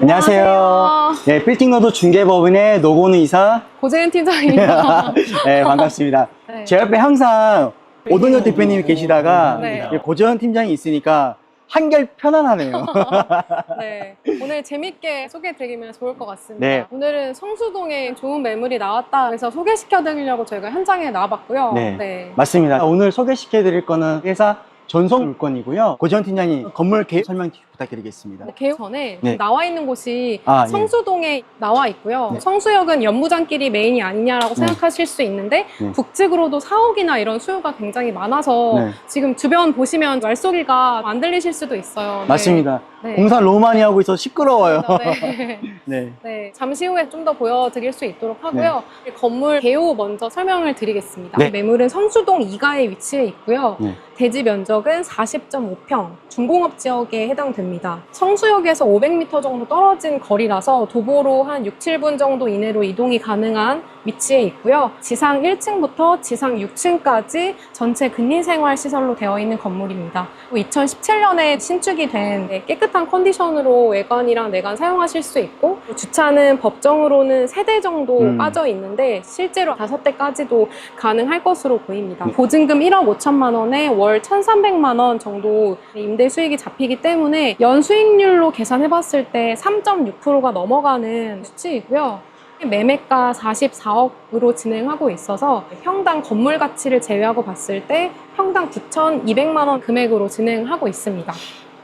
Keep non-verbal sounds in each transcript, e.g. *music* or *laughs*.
안녕하세요. 안녕하세요. 네, 빌딩노드 중개법인의 노고는 이사. 고재은 팀장입니다. *laughs* 네, 반갑습니다. *laughs* 네. 제 옆에 항상 오동현 대표님이 계시다가 네. 고재현 팀장이 있으니까 한결 편안하네요. *laughs* 네. 오늘 재밌게 소개해드리면 좋을 것 같습니다. 네. 오늘은 성수동에 좋은 매물이 나왔다. 그래서 소개시켜드리려고 저희가 현장에 나와봤고요. 네. 맞습니다. 오늘 소개시켜 드릴 거는 회사 전성 물건이고요. 고재현 팀장님 건물 계획 설명 부탁드리겠습니다. 네, 개요 전에 네. 나와 있는 곳이 아, 예. 성수동에 나와 있고요. 네. 성수역은 연무장길이 메인이 아니냐라고 네. 생각하실 수 있는데 네. 북측으로도 사옥이나 이런 수요가 굉장히 많아서 네. 지금 주변 보시면 말소리가 안 들리실 수도 있어요. 네. 맞습니다. 네. 공사 너무 많이 하고 있어서 시끄러워요. 네. *laughs* 네. 네, 잠시 후에 좀 더 보여드릴 수 있도록 하고요. 건물 개요 먼저 설명을 드리겠습니다. 네. 매물은 성수동 2가에 위치해 있고요. 네. 대지 면적은 40.5평, 중공업 지역에 해당됩니다. 성수역에서 500m 정도 떨어진 거리라서 도보로 한 6, 7분 정도 이내로 이동이 가능한 위치에 있고요. 지상 1층부터 지상 6층까지 전체 근린생활 시설로 되어 있는 건물입니다. 2017년에 신축이 된 깨끗한 컨디션으로 외관이랑 내관 사용하실 수 있고 주차는 법정으로는 3대 정도 음. 빠져 있는데 실제로 5대까지도 가능할 것으로 보입니다. 네. 보증금 1억 5천만 원에 월 1,300만 원 정도 임대 수익이 잡히기 때문에 연 수익률로 계산해 봤을 때 3.6%가 넘어가는 수치이고요. 매매가 44억으로 진행하고 있어서 평당 건물 가치를 제외하고 봤을 때 평당 9,200만 원 금액으로 진행하고 있습니다.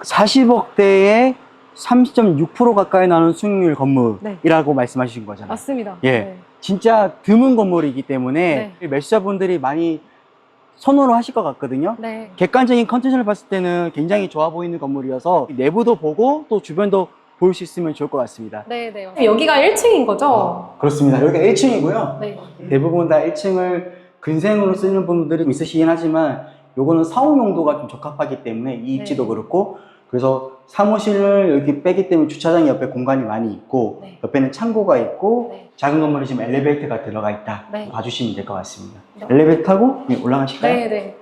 40억대에 30.6% 가까이 나는 수익률 건물이라고 네. 말씀하신 거잖아요. 맞습니다. 예. 네. 진짜 드문 건물이기 때문에 매수자분들이 많이 선호를 하실 것 같거든요. 네. 객관적인 컨디션을 봤을 때는 굉장히 좋아 보이는 건물이어서 내부도 보고 또 주변도 볼 수 있으면 좋을 것 같습니다. 네, 네. 여기가 1층인 거죠? 그렇습니다. 여기가 1층이고요. 네. 대부분 다 1층을 근생으로 쓰는 분들이 있으시긴 하지만 요거는 사업 용도가 좀 적합하기 때문에 이 입지도 네. 그렇고 그래서 사무실을 여기 빼기 때문에 주차장 옆에 공간이 많이 있고 네. 옆에는 창고가 있고 네. 작은 건물에 지금 엘리베이터가 들어가 있다 네. 봐주시면 될 것 같습니다. 네. 엘리베이터 타고 네, 올라가실까요? 네, 네.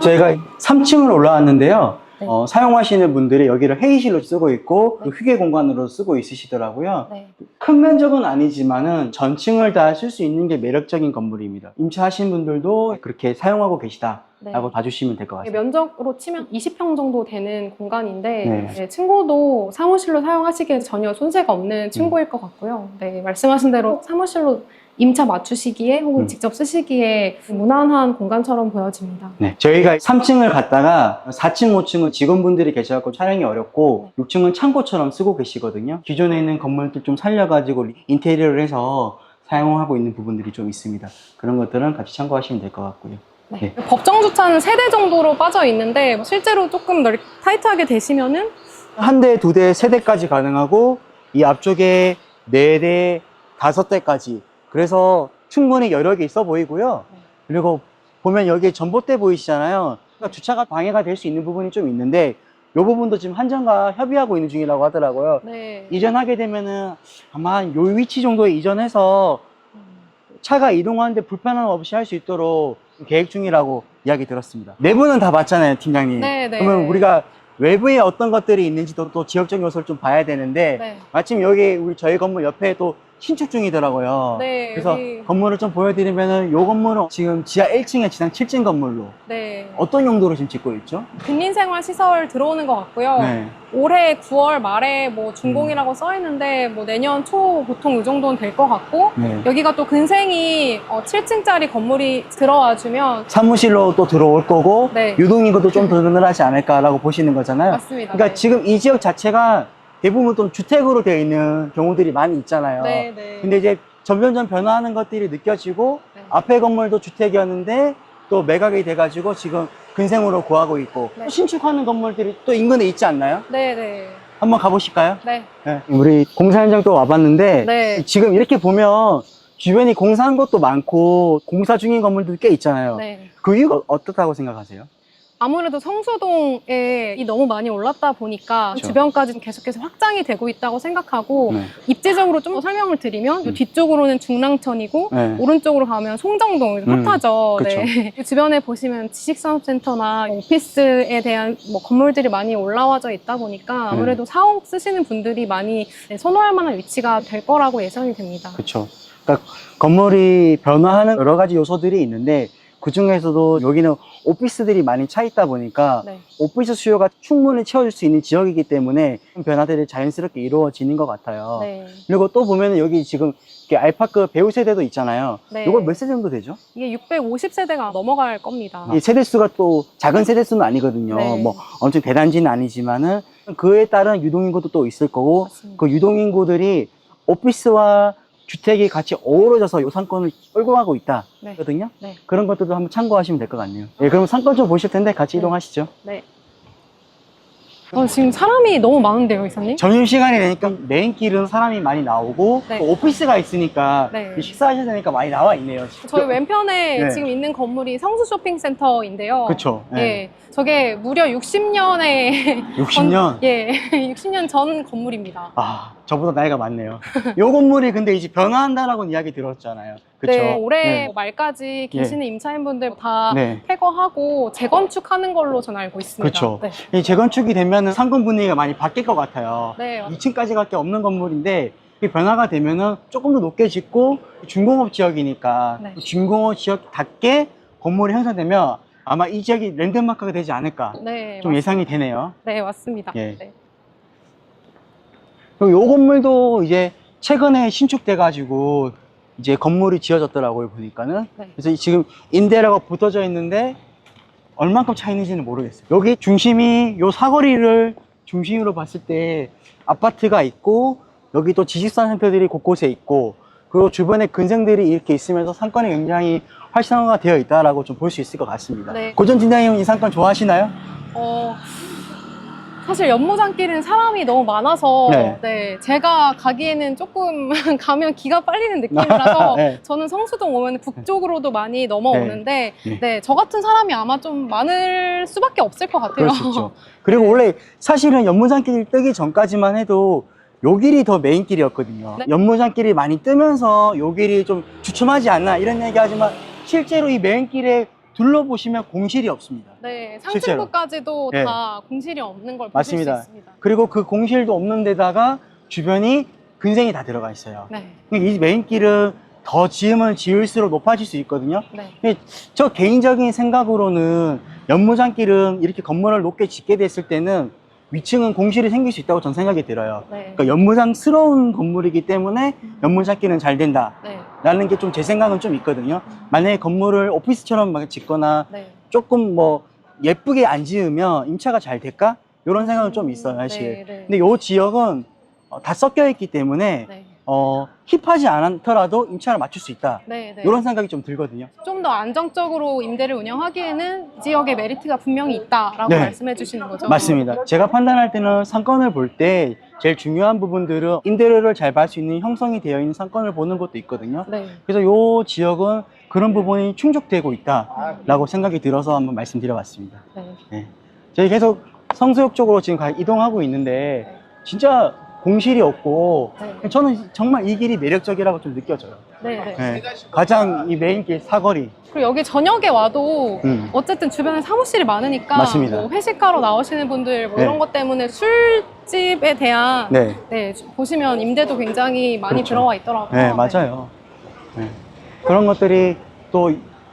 저희가 3층을 올라왔는데요. 네. 어, 사용하시는 분들이 여기를 회의실로 쓰고 있고 또 휴게 공간으로 쓰고 있으시더라고요. 네. 큰 면적은 아니지만은 전층을 다 쓸 수 있는 게 매력적인 건물입니다. 임차하신 분들도 그렇게 사용하고 계시다라고 네. 봐주시면 될 것 같습니다. 면적으로 치면 20평 정도 되는 공간인데 네. 네, 층고도 사무실로 사용하시기에 전혀 손색가 없는 층고일 것 같고요. 네, 말씀하신 대로 사무실로 임차 맞추시기에 혹은 음. 직접 쓰시기에 무난한 공간처럼 보여집니다. 네, 저희가 3층을 갔다가 4층, 5층은 직원분들이 계셔갖고 촬영이 어렵고 6층은 창고처럼 쓰고 계시거든요. 기존에 있는 건물들 좀 살려가지고 인테리어를 해서 사용하고 있는 부분들이 좀 있습니다. 그런 것들은 같이 참고하시면 될 것 같고요. 네. 법정 주차는 3대 정도로 빠져 있는데 뭐 실제로 조금 넓 타이트하게 되시면은 한 대, 두 대, 세 대까지 가능하고 이 앞쪽에 네 대, 다섯 대까지 그래서 충분히 여력이 있어 보이고요. 네. 그리고 보면 여기 전봇대 보이시잖아요. 그러니까 주차가 방해가 될 수 있는 부분이 좀 있는데 이 부분도 지금 한전과 협의하고 있는 중이라고 하더라고요. 네. 이전하게 되면은 아마 요 위치 정도에 이전해서 음, 차가 이동하는데 불편함 없이 할 수 있도록 계획 중이라고 이야기 들었습니다. 내부는 다 봤잖아요, 팀장님. 네, 네. 그러면 우리가 외부에 어떤 것들이 있는지도 또 지역적 요소를 좀 봐야 되는데 네. 마침 여기 우리 저희 건물 옆에 또 신축 중이더라고요. 네, 그래서 여기- 건물을 좀 보여드리면은 요 건물은 지금 지하 1층에 지상 7층 건물로 네. 어떤 용도로 지금 짓고 있죠? 근린생활 시설 들어오는 것 같고요. 네. 올해 9월 말에 뭐 준공이라고 써 있는데 뭐 내년 초 보통 이 정도는 될 것 같고 네. 여기가 또 근생이 어, 7층짜리 건물이 들어와 주면 사무실로 또 들어올 거고 네. 유동인구도 좀더 늘어나지 않을까라고 보시는 거잖아요. 맞습니다. 그러니까 네. 지금 이 지역 자체가 대부분 좀 주택으로 되어 있는 경우들이 많이 있잖아요. 네, 네. 근데 이제 점점점 변화하는 것들이 느껴지고 네. 앞에 건물도 주택이었는데 또 매각이 돼가지고 지금 근생으로 구하고 있고 네. 또 신축하는 건물들이 또 인근에 있지 않나요? 네, 네. 한번 가보실까요? 네. 네. 우리 공사 현장 또 와봤는데 네. 지금 이렇게 보면 주변이 공사한 것도 많고 공사 중인 건물도 꽤 있잖아요. 네. 그 이유가 어떻다고 생각하세요? 아무래도 성수동에 이 너무 많이 올랐다 보니까 그렇죠. 주변까지 계속해서 확장이 되고 있다고 생각하고 네. 입지적으로 좀 더 설명을 드리면 이 음. 뒤쪽으로는 중랑천이고 네. 오른쪽으로 가면 송정동 음, 핫하죠. 그쵸. 네. *laughs* 주변에 보시면 지식산업센터나 오피스에 대한 뭐 건물들이 많이 올라와져 있다 보니까 아무래도 사옥 쓰시는 분들이 많이 네, 선호할 만한 위치가 될 거라고 예상이 됩니다. 그렇죠. 그러니까 건물이 변화하는 여러 가지 요소들이 있는데 그 중에서도 여기는 오피스들이 많이 차 있다 보니까 네. 오피스 수요가 충분히 채워줄 수 있는 지역이기 때문에 변화들이 자연스럽게 이루어지는 것 같아요. 네. 그리고 또 보면은 여기 지금 알파크 배우 세대도 있잖아요. 네. 이거 몇세 정도 되죠? 이게 650세대가 넘어갈 겁니다. 이 세대 수가 또 작은 세대 수는 아니거든요. 네. 뭐 엄청 대단지는 아니지만은 그에 따른 유동인구도 또 있을 거고 맞습니다. 그 유동인구들이 오피스와 주택이 같이 어우러져서 요 상권을 끌고 가고 있다. 네. 거든요. 네. 그런 것들도 한번 참고하시면 될 것 같네요. 예, 그럼 상권 좀 보실 텐데 같이 네. 이동하시죠. 네. 어, 지금 사람이 너무 많은데요, 이사님? 점심 시간이 되니까 메인 길은 사람이 많이 나오고 네. 또 오피스가 있으니까 네. 식사하셔야 되니까 많이 나와 있네요. 저희 왼편에 네. 지금 있는 건물이 성수 쇼핑센터인데요. 그쵸. 예. 예. 저게 무려 60년의 60년. *laughs* 예, *laughs* 60년 전 건물입니다. 아, 저보다 나이가 많네요. 요 건물이 근데 이제 변화한다라고 이야기 들었잖아요. 그쵸? 네, 올해 네. 말까지 계시는 임차인분들 다 네. 폐거하고 재건축하는 걸로 전 알고 있습니다. 그쵸. 네. 이 재건축이 되면은 상권 분위기가 많이 바뀔 것 같아요. 네, 2층까지밖에 없는 건물인데 이 변화가 되면은 조금 더 높게 짓고 중공업 지역이니까 네. 중공업 지역답게 건물이 형성되면 아마 이 지역이 랜드마크가 되지 않을까 네, 좀 맞, 예상이 되네요. 네, 맞습니다. 예. 네. 그리고 요 건물도 이제 최근에 신축돼 가지고 이제 건물이 지어졌더라고요 보니까는 네. 그래서 이 지금 임대라고 붙어져 있는데 얼만큼 차이는지는 모르겠어요. 여기 중심이 요 사거리를 중심으로 봤을 때 아파트가 있고 여기 또 지식산 상표들이 곳곳에 있고 그리고 주변에 근생들이 이렇게 있으면서 상권이 굉장히 활성화가 되어 있다라고 좀 볼 수 있을 것 같습니다. 네. 고전 팀장님은 이 상권 좋아하시나요? 어, 사실 연무장길은 사람이 너무 많아서 네. 네. 제가 가기에는 조금 *laughs* 가면 기가 빨리는 느낌이라서 *laughs* 네. 저는 성수동 오면 북쪽으로도 많이 넘어오는데 네. 네. 저 같은 사람이 아마 좀 많을 수밖에 없을 것 같아요. 있죠. 그리고 원래 사실은 연무장길 뜨기 전까지만 해도 요 길이 더 메인 길이었거든요. 네. 연무장길이 많이 뜨면서 요 길이 좀 주춤하지 않나 이런 얘기 하지만 실제로 이 메인 길에 둘러보시면 공실이 없습니다. 네, 실제로. 상층부까지도 네. 다 공실이 없는 걸 보실 맞습니다. 수 있습니다. 그리고 그 공실도 없는 데다가 주변이 근생이 다 들어가 있어요. 네, 이 메인 길은 더 지으면 지을수록 높아질 수 있거든요. 네, 저 개인적인 생각으로는 연무장길은 이렇게 건물을 높게 짓게 됐을 때는 위층은 공실이 생길 수 있다고 전 생각이 들어요. 네, 그러니까 연무장스러운 건물이기 때문에 연무장길은 잘 된다라는 네, 게좀 제 생각은 좀 있거든요. 만약에 건물을 오피스처럼 막 짓거나 네. 조금 뭐 예쁘게 안 지으면 임차가 잘 될까? 이런 생각은 좀 있어요, 사실. 네, 네. 근데 요 지역은 어, 다 섞여 있기 때문에 네, 어, 힙하지 않더라도 임차를 맞출 수 있다. 네, 네. 이런 생각이 좀 들거든요. 좀 더 안정적으로 임대를 운영하기에는 이 지역에 메리트가 분명히 있다라고 네. 말씀해 주시는 거죠? 맞습니다. 제가 판단할 때는 상권을 볼 때 제일 중요한 부분들은 임대료를 잘 받을 수 있는 형성이 되어 있는 상권을 보는 것도 있거든요. 네, 그래서 요 지역은 그런 부분이 충족되고 있다라고 생각이 들어서 한번 말씀드려봤습니다. 네. 저희 계속 성수역 쪽으로 지금 가- 이동하고 있는데 진짜 공실이 없고 네, 저는 정말 이 길이 매력적이라고 좀 느껴져요. 네, 네. 네. 가장 이 메인길 사거리. 그리고 여기 저녁에 와도 음. 어쨌든 주변에 사무실이 많으니까 맞습니다. 뭐 회식하러 나오시는 분들 뭐 네. 이런 것 때문에 술집에 대한 네. 네, 주- 보시면 임대도 굉장히 많이 그렇죠. 들어와 있더라고요. 네, 맞아요. 네. 그런 것들이 또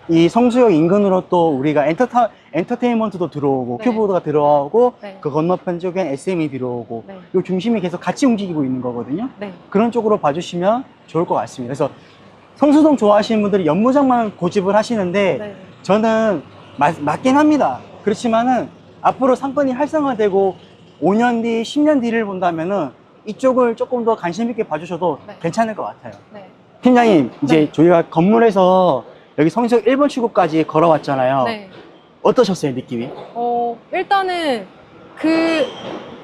이 성수역 인근으로 또 우리가 엔터타, 엔터테인먼트도 들어오고 네. 큐브가 들어오고 네. 그 건너편 쪽엔 SM이 들어오고 네. 요 중심이 계속 같이 움직이고 있는 거거든요. 네. 그런 쪽으로 봐주시면 좋을 것 같습니다. 그래서 성수동 좋아하시는 분들이 연무장만 고집을 하시는데 네. 저는 맞, 맞긴 합니다. 그렇지만은 앞으로 상권이 활성화되고 5년 뒤, 10년 뒤를 본다면은 이쪽을 조금 더 관심 있게 봐주셔도 네. 괜찮을 것 같아요. 네. 팀장님, 이제 네. 저희가 건물에서 여기 성수역 1번 출구까지 걸어왔잖아요. 네. 어떠셨어요, 느낌이? 어, 일단은 그,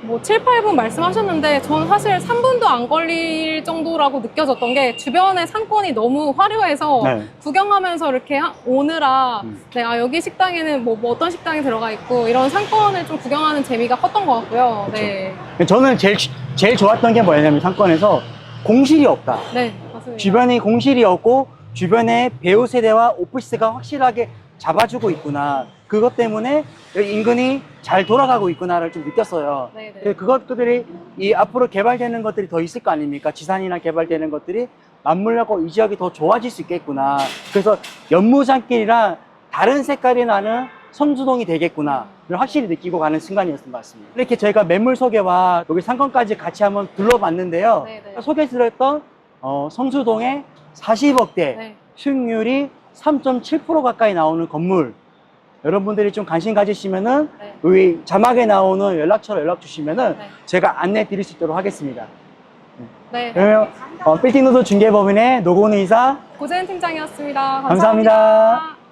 뭐, 7, 8분 말씀하셨는데, 저는 사실 3분도 안 걸릴 정도라고 느껴졌던 게, 주변에 상권이 너무 화려해서, 네. 구경하면서 이렇게 하- 오느라, 음. 네, 아, 여기 식당에는 뭐, 뭐 어떤 식당이 들어가 있고, 이런 상권을 좀 구경하는 재미가 컸던 것 같고요. 네. 저는 제일, 제일 좋았던 게 뭐냐면 상권에서 공실이 없다. 네, 맞습니다. 주변에 공실이 없고 주변에 배우 세대와 오피스가 확실하게 잡아주고 있구나. 그것 때문에 인근이 잘 돌아가고 있구나를 좀 느꼈어요. 네, 네. 그 그것들이 이 앞으로 개발되는 것들이 더 있을 거 아닙니까? 지산이나 개발되는 것들이 맞물려고 이 지역이 더 좋아질 수 있겠구나. 그래서 연무장길이랑 다른 색깔이 나는 성주동이 되겠구나. 를 확실히 느끼고 가는 순간이었던 것 같습니다. 이렇게 저희가 매물 소개와 여기 상권까지 같이 한번 둘러봤는데요. 네, 네. 소개드렸던 어, 성수동의 40억대 네. 수익률이 3.7% 가까이 나오는 건물. 여러분들이 좀 관심 가지시면은 네. 여기 자막에 나오는 연락처로 연락 주시면은 네. 제가 안내 드릴 수 있도록 하겠습니다. 네. 그러면 어, 빌딩노드 중개법인의 노고은 이사 고재은 팀장이었습니다 감사합니다. 감사합니다.